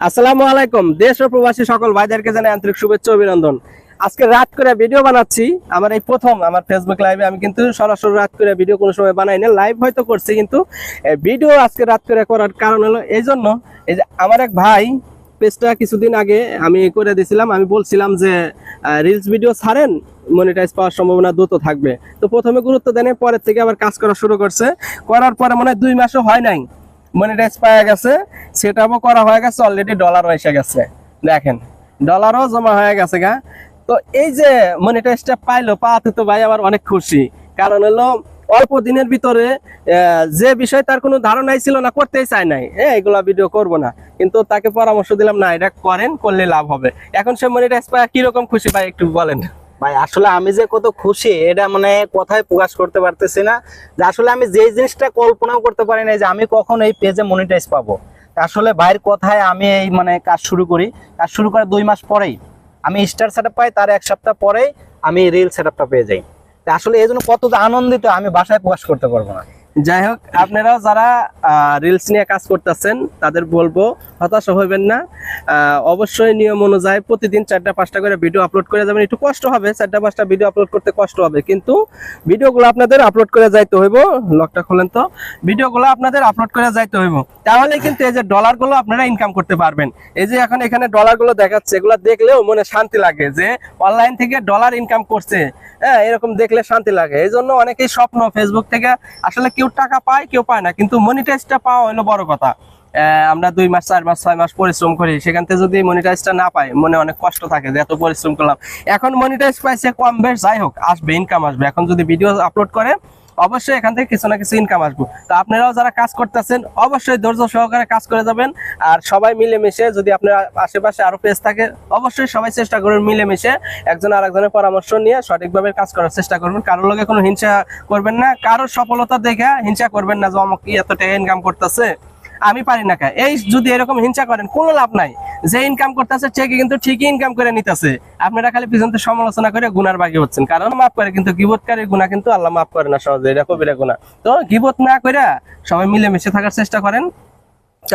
আসসালামু আলাইকুম, দেশ ও প্রবাসী সকল ভাইদেরকে জানাই আন্তরিক শুভেচ্ছা অভিনন্দন। আজকে রাত করে ভিডিও বানাচ্ছি। আমার এই প্রথম, আমার ফেসবুক লাইভে আমি কিন্তু সরাসরি রাত করে ভিডিও কোনো সময় বানাই না লাইভ হয়তো করছি কিন্তু ভিডিও আজকে রাত করে করার কারণ হলো এই জন্য, এই যে আমার এক ভাই, পেজটা কিছুদিন আগে আমি করে দিয়েছিলাম আমি বলছিলাম যে রিলস ভিডিও ছাড়েন মনিটাইজ পাওয়ার সম্ভাবনা দ্রুত থাকবে। তো প্রথমে গুরুত্ব দেন পরের থেকে আবার কাজ করা শুরু করছে। করার পরে মনে হয় দুই মাসও হয় নাই। মনিটাইজ পাওয়া গেছে, সেটাও করা হয়ে গেছে অলরেডি ডলারও এসে গেছে। দেখেন ডলারও জমা হয়ে গেছে গা। তো এই যে মনিটাইজটা পাইলো, পাওয়াতে তো ভাই আমার অনেক খুশি। কারণ হলো, অল্প দিনের ভিতরে যে বিষয় তার কোনো ধারণাই ছিল না, করতেই চায় নাই। হ্যাঁ এগুলা ভিডিও করব না। কিন্তু তাকে পরামর্শ দিলাম, না, এটা করেন, করলে লাভ হবে। এখন সে মনিটাইজ পায় কীরকম খুশি ভাই, একটু বলেন। ভাই, আসলে আমি যে কত খুশি, এটা মানে কথায় প্রকাশ করতে পারতেছি না। যে আসলে আমি যে জিনিসটা কল্পনাও করতে পারি না যে আমি কখন এই পেজে মনিটাইজ পাবো। আসলে ভাইয়ের কথায় আমি এই মানে কাজ শুরু করি। কাজ শুরু করার দুই মাস পরেই আমি স্টার সেট পাই, তার এক সপ্তাহ পরেই আমি রিল সেট পেয়ে যাই। আসলে এই জন্য কত আনন্দিত আমি বাসায় প্রকাশ করতে পারব না। যাই হোক, আপনারাও যারা রিলস নিয়ে কাজ করতেছেন, তাদের বলব, হতাশ হইবেন না। অবশ্যই নিয়ম অনুযায়ী প্রতিদিন চারটা পাঁচটা করে ভিডিও আপলোড করে যাবেন। একটু কষ্ট হবে, চারটা পাঁচটা ভিডিও আপলোড করতে কষ্ট হবে, কিন্তু ভিডিওগুলো আপনাদের আপলোড করে যাইতে হইব। লকটা খোলেন তো। ভিডিওগুলো আপনাদের আপলোড করে যাইতে হইব। তাহলে কিন্তু এই যে ডলারগুলো আপনারা ইনকাম করতে পারবেন। এই যে এখন এখানে ডলারগুলো দেখাচ্ছে, এগুলো দেখলেও মনে শান্তি লাগে যে অনলাইন থেকে ডলার ইনকাম করছে। হ্যাঁ এরকম দেখলে শান্তি লাগে। এই জন্য অনেকেই স্বপ্ন ফেসবুক থেকে আসলে কেউ টাকা পায়, কেউ পায় না। কিন্তু মনিটাইজটা পাওয়া হলো বড় কথা। আমরা দুই মাস, চার মাস, ছয় মাস পরিশ্রম করি। সেখান থেকে যদি মনিটাইজটা না পাই, মনে অনেক কষ্ট থাকে যে এত পরিশ্রম করলাম। এখন মনিটাইজ পাইছে কম বেশ, যাই হোক, আসবে ইনকাম আসবে। এখন যদি ভিডিও আপলোড করে অবশ্যই এখান থেকে কিছু না কিছু ইনকাম আসব। তো আপনারাও যারা কাজ করতেছেন, অবশ্যই ধৈর্য সহকারে কাজ করে যাবেন। আর সবাই মিলেমিশে যদি আপনার আশেপাশে আরও পেজ থাকে, অবশ্যই সবাই চেষ্টা করবেন মিলেমিশে একজন আরেকজনের পরামর্শ নিয়ে সঠিকভাবে কাজ করার চেষ্টা করবেন কারোর লগে কোনো হিংসা করবেন না, কারোর সফলতা দেখে হিংসা করবেন না যে আমাকে এত টাকা ইনকাম করতেছে। আমি পারি না কা। এই যদি এরকম হিংসা করেন, কোনো লাভ নাই। যে ইনকাম করতেছে, সে কিন্তু ঠিকই ইনকাম করে নিতেছে। আপনারা খালি পিছন থেকে সমালোচনা করে গুনার বাকি হচ্ছেন। কারণ মাফ করে, কিন্তু গিবতকারী গুণা কিন্তু আল্লাহ মাফ করে না সহজে। এটা কবিরা গুণা তো গিবত না করে সবাই মিলেমিশে থাকার চেষ্টা করেন।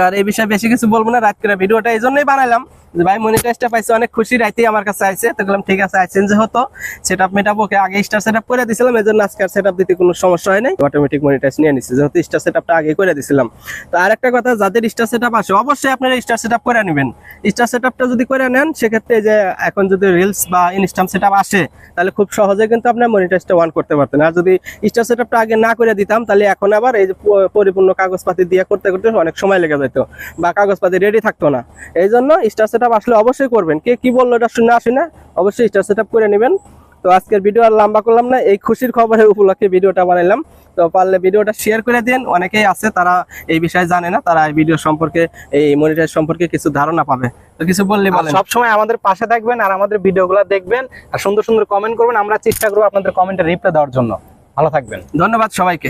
আর এই বিষয়ে বেশি কিছু বলব না, রাত করে ভিডিওটা এই জন্যই বানাইলাম। যে ভাই মনিটাইজটা পাইছে, অনেক খুশি, রাইতেই আমার কাছে আইছে। তো বললাম, ঠিক আছে, আইছেন যে হতো সেট আপ ওকে আগে স্টার সেট করে দিছিলাম, এই জন্য আজকে সেট আপ দিতে কোনো সমস্যা হয় নাই। অটোমেটিক মনিটাইজ নিয়ে নিচ্ছে যেহেতু স্টার সেট আপটা আগে করে দিছিলাম। তো আর একটা কথা, যাদের স্টার সেট আপ আসে অবশ্যই আপনারা স্টার সেট আপ করে নেবেন। স্টার সেট আপটা যদি করে নেন, সেক্ষেত্রে যে এখন যদি রিলস বা ইনস্টাম সেট আপ আসে, তাহলে খুব সহজে কিন্তু আপনার মনিটাইজটা ওয়ান করতে পারতেন। আর যদি স্টার সেট আপটা আগে না করে দিতাম, তাহলে এখন আবার এই যে পরিপূর্ণ কাগজপাতি দিয়ে করতে করতে অনেক সময় লেগে যেত বা কাগজপাতি রেডি থাকতো না। এই জন্য স্টার সেট আসলে অবশ্যই করবেন। কে কি বলল এটা শুনে আসে না অবশ্যই স্টার সেট করে নেবেন। তো আজকের ভিডিও আর লম্বা করলাম না এই খুশির খবরের উপলক্ষে ভিডিওটা বানাইলাম। তো পারলে ভিডিওটা শেয়ার করে দিন। অনেকেই আছে তারা এই বিষয়ে জানে না তারা এই ভিডিও সম্পর্কে এই মনিটাইজ সম্পর্কে কিছু ধারণা পাবে। তো কিছু বললে বলেন। সব সময় আমাদের পাশে থাকবেন আর আমাদের ভিডিওগুলো দেখবেন আর সুন্দর সুন্দর কমেন্ট করবেন। আমরা চেষ্টা করব আপনাদের কমেন্টে রিপ্লাই দেওয়ার জন্য। ভালো থাকবেন। ধন্যবাদ সবাইকে।